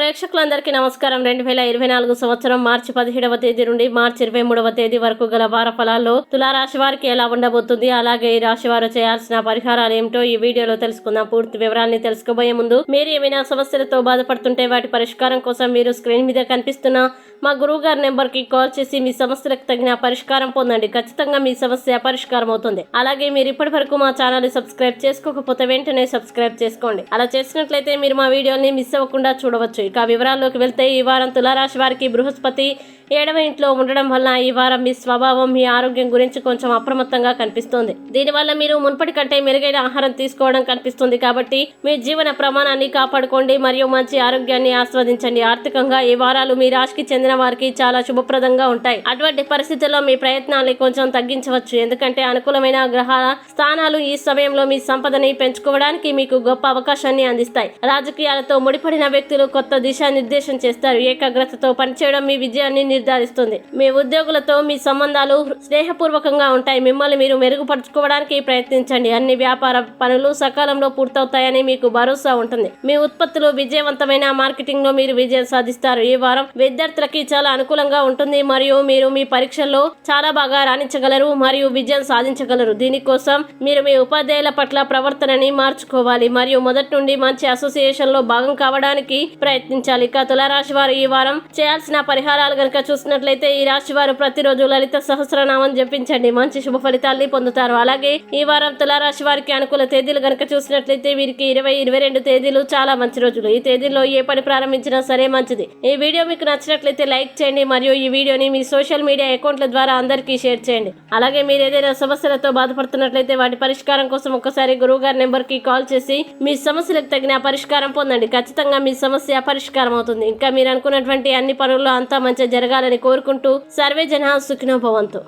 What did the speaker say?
ప్రేక్షకులందరికీ నమస్కారం. రెండు వేల ఇరవై నాలుగు సంవత్సరం మార్చి పదిహేడవ తేదీ నుండి మార్చి ఇరవై మూడవ తేదీ వరకు గల వార ఫలాల్లో తులారాశి వారికి ఎలా ఉండబోతుంది అలాగే ఈ రాశి వారు చేయాల్సిన పరిహారాలు ఏమిటో ఈ వీడియోలో తెలుసుకుందాం. పూర్తి వివరాల్ని తెలుసుకోబోయే ముందు మీరు ఏమైనా సమస్యలతో బాధపడుతుంటే వాటి పరిష్కారం కోసం మీరు స్క్రీన్ మీద కనిపిస్తున్న మా గురువు గారి నెంబర్కి కాల్ చేసి మీ సమస్యలకు తగిన పరిష్కారం పొందండి. ఖచ్చితంగా మీ సమస్య పరిష్కారం అవుతుంది. అలాగే మీరు ఇప్పటి వరకు మా ఛానల్ సబ్స్క్రైబ్ చేసుకోకపోతే వెంటనే సబ్స్క్రైబ్ చేసుకోండి. అలా చేసినట్లయితే మీరు మా వీడియోని మిస్ అవ్వకుండా చూడవచ్చు. ఇక వివరాల్లోకి వెళ్తే ఈ వారం తులారాశి వారికి బృహస్పతి ఏడవ ఇంట్లో ఉండడం వల్ల ఈ వారం మీ స్వభావం మీ ఆరోగ్యం గురించి కొంచెం అప్రమత్తంగా కనిపిస్తుంది. దీనివల్ల మీరు మునుపటి కంటే మెరుగైన ఆహారం తీసుకోవడం కనిపిస్తుంది కాబట్టి మీ జీవన ప్రమాణాన్ని కాపాడుకోండి మరియు మంచి ఆరోగ్యాన్ని ఆస్వాదించండి. ఆర్థికంగా ఈ వారాలు మీ రాశికి చెందిన వారికి చాలా శుభప్రదంగా ఉంటాయి. అటువంటి పరిస్థితుల్లో మీ ప్రయత్నాన్ని కొంచెం తగ్గించవచ్చు. ఎందుకంటే అనుకూలమైన గ్రహాల స్థానాలు ఈ సమయంలో మీ సంపదని పెంచుకోవడానికి మీకు గొప్ప అవకాశాన్ని అందిస్తాయి. రాజకీయాలతో ముడిపడిన వ్యక్తులు కొత్త దిశానిర్దేశం చేస్తారు. ఏకాగ్రతతో పనిచేయడం మీ విజయాన్ని నిర్ధారిస్తుంది. మీ ఉద్యోగులతో మీ సంబంధాలు స్నేహపూర్వకంగా ఉంటాయి. మిమ్మల్ని మీరు మెరుగుపరుచుకోవడానికి ప్రయత్నించండి. అన్ని వ్యాపార పనులు సకాలంలో పూర్తవుతాయని మీకు భరోసా ఉంటుంది. మీ ఉత్పత్తులు విజయవంతమైన మార్కెటింగ్లో మీరు విజయం సాధిస్తారు. ఈ వారం విద్యార్థులకి చాలా అనుకూలంగా ఉంటుంది. మరియు మీరు మీ పరీక్షల్లో చాలా బాగా రాణించగలరు మరియు విజయం సాధించగలరు. దీనికోసం మీరు మీ ఉపాధ్యాయుల పట్ల ప్రవర్తనని మార్చుకోవాలి. మరియు మొదటి నుండి మంచి అసోసియేషన్లో భాగం కావడానికి ప్రయత్నించాలి. ఇక తులారాశి వారు ఈ వారం చేయాల్సిన పరిహారాలు గనుక చూసినట్లయితే ఈ రాశి వారు ప్రతిరోజు లలిత సహస్రనామం జపించండి. మంచి శుభ ఫలితాల్ని పొందుతారు. అలాగే ఈ వారం తులారాశి వారికి అనుకూల తేదీలు గనక చూసినట్లయితే వీరికి ఇరవై ఇరవై రెండు తేదీలు చాలా మంచి రోజులు. ఈ తేదీల్లో ఏ పని ప్రారంభించినా సరే మంచిది. ఈ వీడియో మీకు నచ్చినట్లయితే లైక్ చేయండి. మరియు ఈ వీడియోని మీ సోషల్ మీడియా అకౌంట్ల ద్వారా అందరికీ షేర్ చేయండి. అలాగే మీరు ఏదైనా సమస్యలతో బాధపడుతున్నట్లయితే వాటి పరిష్కారం కోసం ఒకసారి గురువు గారి నెంబర్కి కాల్ చేసి మీ సమస్యలకు తగిన పరిష్కారం పొందండి. ఖచ్చితంగా మీ సమస్య పరిష్కారం అవుతుంది. ఇంకా మీరు అనుకున్నటువంటి అన్ని పనుల్లో అంతా మంచిగా ఉండాలని కోరుకుంటూ సర్వే జన సుఖినోభవంతు